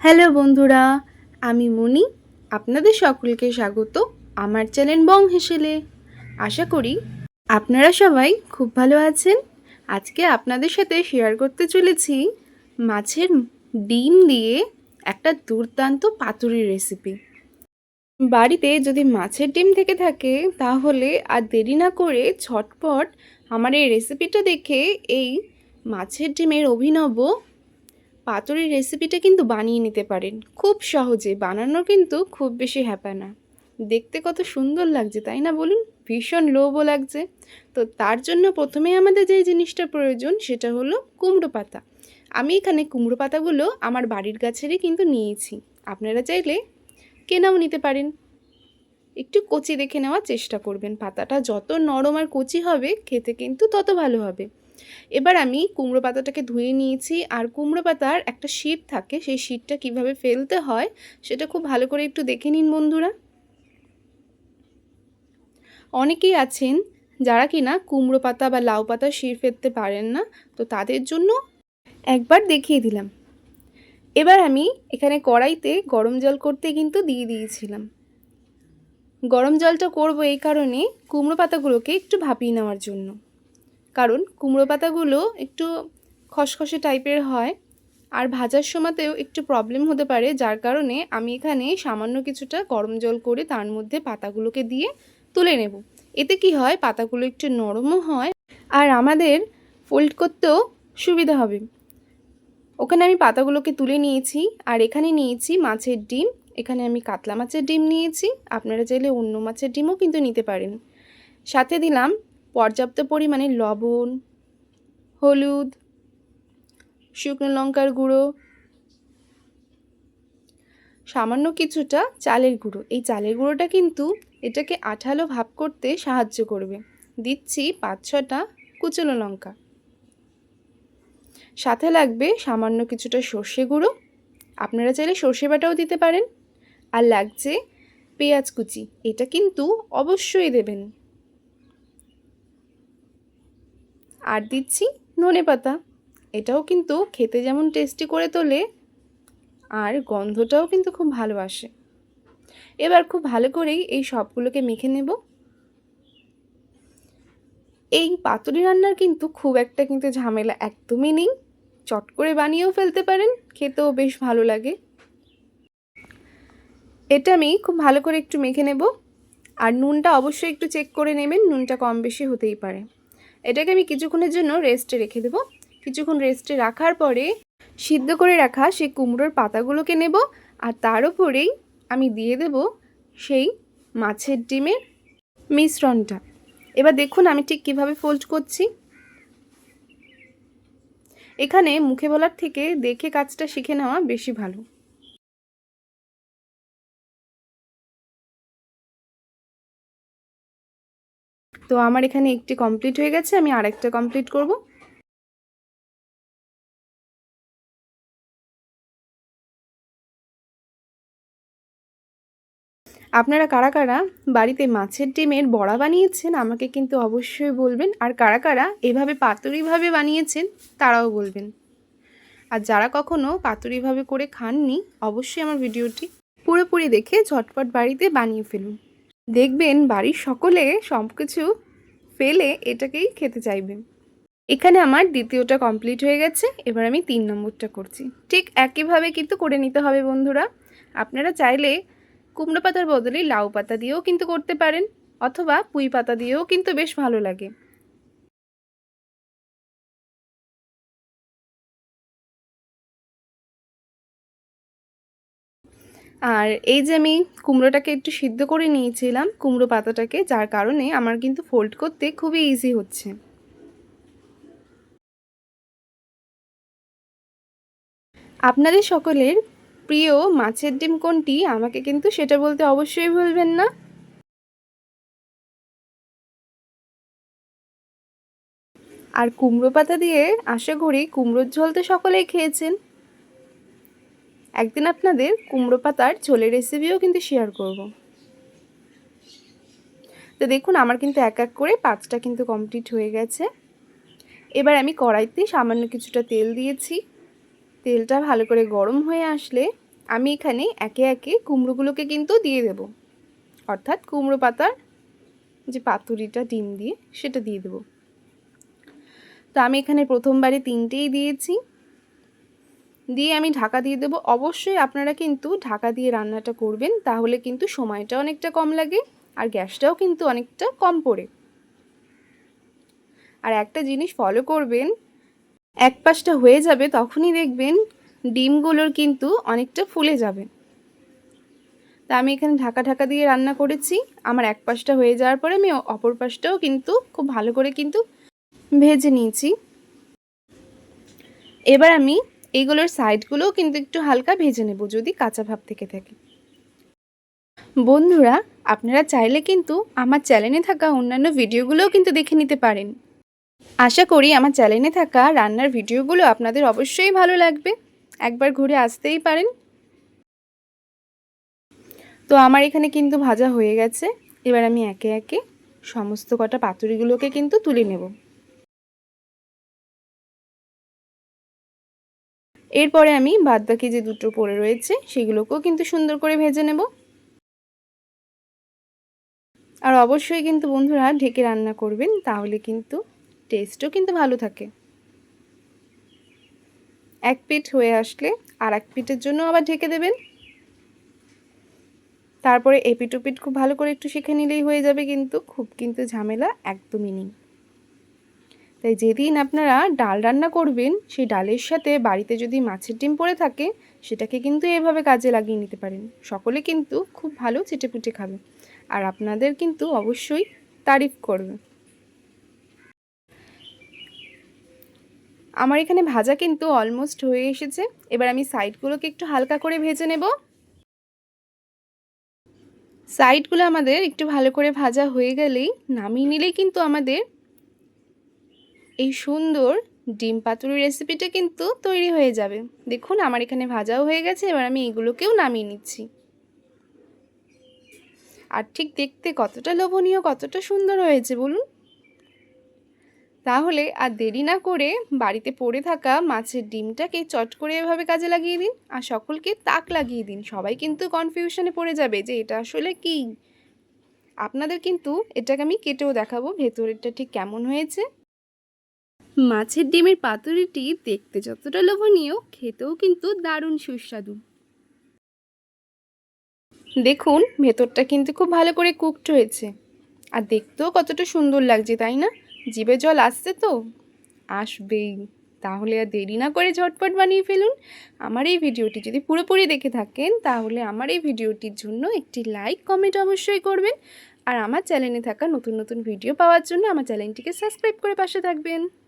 Hello বন্ধুরা, আমি মনি। আপনাদের সকলকে স্বাগত আমার চ্যানেল বং হেসেলে। আশা করি আপনারা সবাই খুব ভালো আছেন। আজকে আপনাদের সাথে শেয়ার করতে চলেছি মাছের ডিম দিয়ে একটা দুর্দান্ত পাতুরির রেসিপি বাড়িতে যদি মাছের ডিম থেকে থাকে, তাহলে আর দেরি না করে ছটপট আমার এই রেসিপিটা দেখে এই মাছের ডিমের অভিনব পাতুরির রেসিপিটা কিন্তু বানিয়ে নিতে পারেন। খুব সহজে, বানানো কিন্তু খুব বেশি হ্যাপা না। দেখতে কত সুন্দর লাগছে, তাই না বলুন? ভীষণ লোভও লাগছে। তো তার জন্য প্রথমে আমাদের যে জিনিসটা প্রয়োজন, সেটা হলো কুমড়ো পাতা। আমি এখানে কুমড়ো পাতাগুলো আমার বাড়ির গাছেরই কিন্তু নিয়েছি। আপনারা চাইলে কেনাও নিতে পারেন। একটু কচি দেখে নেওয়ার চেষ্টা করবেন। পাতাটা যত নরম আর কচি হবে, খেতে কিন্তু তত ভালো হবে। এবার আমি কুমড়ো পাতাটাকে ধুয়ে নিয়েছি, আর কুমড়ো পাতার একটা শীট থাকে, সেই শীটটা কীভাবে ফেলতে হয় সেটা খুব ভালো করে একটু দেখে নিন বন্ধুরা। অনেকেই আছেন যারা কিনা কুমড়ো পাতা বা লাউ পাতা শির ফেলতে পারেন না, তো তাদের জন্য একবার দেখিয়ে দিলাম। এবার আমি এখানে কড়াইতে গরম জল করতে কিন্তু দিয়ে দিয়েছিলাম। গরম জলটা করব এই কারণে কুমড়ো পাতাগুলোকে একটু ভাপিয়ে নেওয়ার জন্য। কারণ কুমড়ো পাতাগুলো একটু খসখসে টাইপের হয় আর ভাজার সময়তেও একটু প্রবলেম হতে পারে, যার কারণে আমি এখানে সামান্য কিছুটা গরম জল করে তার মধ্যে পাতাগুলোকে দিয়ে তুলে নেব। এতে কি হয়, পাতাগুলো একটু নরমও হয় আর আমাদের ফোল্ড করতেও সুবিধা হবে। ওখানে আমি পাতাগুলোকে তুলে নিয়েছি আর এখানে নিয়েছি মাছের ডিম। এখানে আমি কাতলা মাছের ডিম নিয়েছি। আপনারা চাইলে অন্য মাছের ডিমও কিন্তু নিতে পারেন। সাথে দিলাম পর্যাপ্ত পরিমাণে লবণ, হলুদ, শুকনো লঙ্কার গুঁড়ো, সামান্য কিছুটা চালের গুঁড়ো। এই চালের গুঁড়োটা কিন্তু এটাকে আঠালো ভাব করতে সাহায্য করবে। দিচ্ছি পাঁচ ছটা কুচনো লঙ্কা। সাথে লাগবে সামান্য কিছুটা সর্ষে গুঁড়ো। আপনারা চাইলে সর্ষে বাটাও দিতে পারেন। আর লাগছে পেঁয়াজ কুচি। এটা কিন্তু অবশ্যই দেবেন। আর দিচ্ছি ধনে পাতা। এটাও কিন্তু খেতে যেমন টেস্টি করে তোলে, আর গন্ধটাও কিন্তু খুব ভালো আসে। এবার খুব ভালো করেই এই সবগুলোকে মেখে নেব। এই পাতুরি রান্নার কিন্তু খুব একটা কিন্তু ঝামেলা একদমই নেই। চট করে বানিয়েও ফেলতে পারেন, খেতেও বেশ ভালো লাগে। এটা আমি খুব ভালো করে একটু মেখে নেব। আর নুনটা অবশ্যই একটু চেক করে নেবেন, নুনটা কম বেশি হতেই পারে। এটাকে আমি কিছুক্ষণের জন্য রেস্টে রেখে দেবো। কিছুক্ষণ রেস্টে রাখার পরে সিদ্ধ করে রাখা সেই কুমড়োর পাতাগুলোকে নেব আর তার উপরেই আমি দিয়ে দেব সেই মাছের ডিমের মিশ্রণটা। এবার দেখুন আমি ঠিক কীভাবে ফোল্ড করছি। এখানে মুখে বলার থেকে দেখে কাজটা শিখে নেওয়া বেশি ভালো। তো আমার এখানে একটি কমপ্লিট হয়ে গেছে, আমি আরেকটা কমপ্লিট করব। আপনারা কারা কারা বাড়িতে মাছের ডিমের বড়া বানিয়েছেন, আমাকে কিন্তু অবশ্যই বলবেন। আর কারা কারা এভাবে পাতুরিভাবে বানিয়েছেন, তারাও বলবেন। আর যারা কখনো পাতুরিভাবে করে খাননি, অবশ্যই আমার ভিডিওটি পুরোপুরি দেখে ঝটপট বাড়িতে বানিয়ে ফেলুন। দেখবেন বাড়ির সকলে সব কিছু ফেলে এটাকেই খেতে চাইবেন এখানে আমার দ্বিতীয়টা কমপ্লিট হয়ে গেছে, এবার আমি তিন নম্বরটা করছি। ঠিক একইভাবে কিন্তু করে নিতে হবে বন্ধুরা। আপনারা চাইলে কুমড়ো পাতার বদলে লাউ পাতা দিয়েও কিন্তু করতে পারেন, অথবা পুঁই পাতা দিয়েও কিন্তু বেশ ভালো লাগে। আর এই যে আমি কুমড়োটাকে একটু সিদ্ধ করে নিয়েছিলাম, কুমড়ো পাতাটাকে, যার কারণে আমার কিন্তু ফোল্ড করতে খুবই ইজি হচ্ছে। আপনাদের সকলের প্রিয় মাছের ডিম কোনটি? আমাকে কিন্তু সেটা বলতে অবশ্যই ভুলবেন না। আর কুমড়ো পাতা দিয়ে আশা করি কুমড়োর ঝোল তো সকলেই খেয়েছেন। একদিন আপনাদের কুমড়ো পাতার ঝোলের রেসিপিও কিন্তু শেয়ার করব। তো দেখুন, আমার কিন্তু এক এক করে পাঁচটা কিন্তু কমপ্লিট হয়ে গেছে। এবার আমি কড়াইতে সামান্য কিছুটা তেল দিয়েছি। তেলটা ভালো করে গরম হয়ে আসলে আমি এখানে একে একে কুমড়োগুলোকে কিন্তু দিয়ে দেব। অর্থাৎ কুমড়ো পাতার যে পাতুরিটা ডিম দিয়ে সেটা দিয়ে দেব। তো আমি এখানে প্রথমবারে তিনটেই দিয়েছি। দিয়ে আমি ঢাকা দিয়ে দেবো। অবশ্যই আপনারা কিন্তু ঢাকা দিয়ে রান্নাটা করবেন, তাহলে কিন্তু সময়টা অনেকটা কম লাগে আর গ্যাসটাও কিন্তু অনেকটা কম পড়ে। আর একটা জিনিস ফলো করবেন, এক পাশটা হয়ে যাবে তখনই দেখবেন ডিমগুলোর কিন্তু অনেকটা ফুলে যাবে। তা আমি এখানে ঢাকা ঢাকা দিয়ে রান্না করেছি, আমার এক পাশটা হয়ে যাওয়ার পরে আমি অপর পাশটাও কিন্তু খুব ভালো করে কিন্তু ভেজে নিয়েছি। এবার আমি এইগুলোর সাইডগুলোও কিন্তু একটু হালকা ভেজে নেব যদি কাঁচা ভাব থেকে থাকে। বন্ধুরা, আপনারা চাইলে কিন্তু আমার চ্যানেলে থাকা অন্যান্য ভিডিওগুলোও কিন্তু দেখে নিতে পারেন। আশা করি আমার চ্যানেলে থাকা রান্নার ভিডিওগুলো আপনাদের অবশ্যই ভালো লাগবে। একবার ঘুরে আসতেই পারেন। তো আমার এখানে কিন্তু ভাজা হয়ে গেছে। এবার আমি একে একে সমস্ত কটা পাতুরিগুলোকে কিন্তু তুলে নেব। এরপরে আমি বাদবাকি যে দুটো পড়ে রয়েছে, সেগুলোকেও কিন্তু সুন্দর করে ভেজে নেব। আর অবশ্যই কিন্তু বন্ধুরা ঢেকে রান্না করবেন, তাহলে কিন্তু টেস্টও কিন্তু ভালো থাকে। এক পিঠ হয়ে আসলে আর এক পিঠের জন্য আবার ঢেকে দেবেন। তারপরে এপিট ওপিট খুব ভালো করে একটু শিখে নিলেই হয়ে যাবে কিন্তু, খুব কিন্তু ঝামেলা একদমই নেই। তাই যেদিন আপনারা ডাল রান্না করবেন, সেই ডালের সাথে বাড়িতে যদি মাছের ডিম পড়ে থাকে, সেটাকে কিন্তু এভাবে কাজে লাগিয়ে নিতে পারেন। সকলে কিন্তু খুব ভালো চেটেপুটে খাবে। আর আপনাদের কিন্তু অবশ্যই তারিফ করবে। আমার এখানে ভাজা কিন্তু অলমোস্ট হয়ে এসেছে। এবার আমি সাইডগুলোকে একটু হালকা করে ভেজে নেব। সাইডগুলো আমাদের একটু ভালো করে ভাজা হয়ে গেলেই নামিয়ে নিলেই কিন্তু আমাদের এই সুন্দর ডিম পাতুরি রেসিপিটা কিন্তু তৈরি হয়ে যাবে। দেখুন, আমার এখানে ভাজাও হয়ে গেছে, এবার আমি এগুলোকেও নামিয়ে নিচ্ছি। আর ঠিক দেখতে কতটা লোভনীয়, কতটা সুন্দর হয়েছে, বলুন। তাহলে আর দেরি না করে বাড়িতে পড়ে থাকা মাছের ডিমটাকে চট করে এভাবে কাজে লাগিয়ে দিন, আর সকলকে তাক লাগিয়ে দিন। সবাই কিন্তু কনফিউশনে পড়ে যাবে যে এটা আসলে কি। আপনাদের কিন্তু এটাকে আমি কেটেও দেখাবো, ভেতরেরটা ঠিক কেমন হয়েছে। মাছের ডিমের পাতুরিটি দেখতে যতটা লোভনীয়, খেতেও কিন্তু দারুণ সুস্বাদু। দেখুন, ভেতরটা কিন্তু খুব ভালো করে কুকড হয়েছে। আর দেখতেও কতটা সুন্দর লাগছে, তাই না? জিভে জল আসছে তো? আসবেই। তাহলে আর দেরি না করে ঝটপট বানিয়ে ফেলুন। আমার এই ভিডিওটি যদি পুরোপুরি দেখে থাকেন, তাহলে আমার এই ভিডিওটির জন্য একটি লাইক কমেন্ট অবশ্যই করবেন। আর আমার চ্যানেলে থাকা নতুন নতুন ভিডিও পাওয়ার জন্য আমার চ্যানেলটিকে সাবস্ক্রাইব করে পাশে থাকবেন।